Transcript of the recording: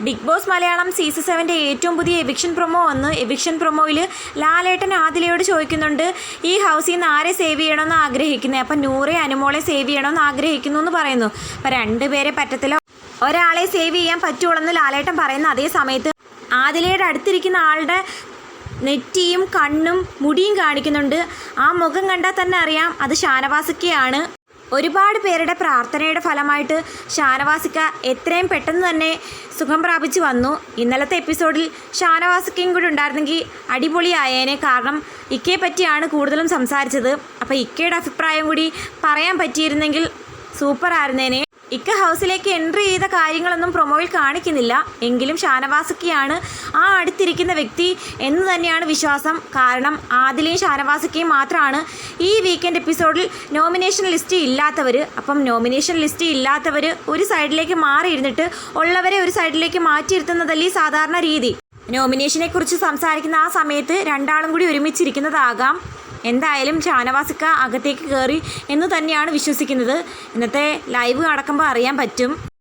Big Boss Malayalam season സെവന്റെ ഏറ്റവും പുതിയ എവിക്ഷൻ പ്രൊമോ വന്ന് എവിക്ഷൻ പ്രൊമോയിൽ ലാലേട്ടൻ ആദിലയോട് ചോദിക്കുന്നുണ്ട് ഈ ഹൗസിൽ നിന്ന് ആരെ സേവ് ചെയ്യണമെന്ന് ആഗ്രഹിക്കുന്നത് അപ്പം നൂറെ അനുമോളെ സേവ് ചെയ്യണമെന്ന് ആഗ്രഹിക്കുന്നു എന്ന് പറയുന്നു. അപ്പം രണ്ടുപേരെ പറ്റത്തില്ല. ഒരാളെ സേവ് ചെയ്യാൻ പറ്റുള്ളൂ ലാലേട്ടൻ പറയുന്ന അതേ സമയത്ത് ആദിലയുടെ അടുത്തിരിക്കുന്ന ആളുടെ നെറ്റിയും കണ്ണും മുടിയും കാണിക്കുന്നുണ്ട്. ആ മുഖം കണ്ടാൽ തന്നെ അറിയാം അത് ഷാനവാസിക്കയാണ്. ഒരുപാട് പേരുടെ പ്രാർത്ഥനയുടെ ഫലമായിട്ട് ഷാനവാസിക്ക എത്രയും പെട്ടെന്ന് തന്നെ സുഖം പ്രാപിച്ചു വന്നു. ഇന്നലത്തെ എപ്പിസോഡിൽ ഷാനവാസിക്കയും കൂടി ഉണ്ടായിരുന്നെങ്കിൽ അടിപൊളിയായേനെ. കാരണം ഇക്കയെ പറ്റിയാണ് കൂടുതലും സംസാരിച്ചത്. അപ്പോൾ ഇക്കയുടെ അഭിപ്രായം കൂടി പറയാൻ പറ്റിയിരുന്നെങ്കിൽ സൂപ്പർ ആയിരുന്നേനെ ഇക്ക ഹൗസിലേക്ക് എൻട്രി ചെയ്ത കാര്യങ്ങളൊന്നും പ്രൊമോയിൽ കാണിക്കുന്നില്ല. എങ്കിലും ഷാനവാസക്കിയാണ് ആ അടുത്തിരിക്കുന്ന വ്യക്തി എന്ന് തന്നെയാണ് വിശ്വാസം. കാരണം ആദിലയും ഷാനവാസിക്കയും മാത്രമാണ് ഈ വീക്കെൻഡ് എപ്പിസോഡിൽ നോമിനേഷൻ ലിസ്റ്റ് ഇല്ലാത്തവർ അപ്പം നോമിനേഷൻ ലിസ്റ്റ് ഇല്ലാത്തവർ ഒരു സൈഡിലേക്ക് മാറിയിരുന്നിട്ട് ഉള്ളവരെ ഒരു സൈഡിലേക്ക് മാറ്റിയിരുത്തുന്നതല്ലേ സാധാരണ രീതി. നോമിനേഷനെ കുറിച്ച് സംസാരിക്കുന്ന ആ സമയത്ത് രണ്ടാളും കൂടി ഒരുമിച്ചിരിക്കുന്നതാകാം. എന്തായാലും ഷാനവാസിക്ക അകത്തേക്ക് കയറി എന്ന് തന്നെയാണ് വിശ്വസിക്കുന്നത്. ഇന്നത്തെ ലൈവ് നടക്കുമ്പോൾ അറിയാൻ പറ്റും.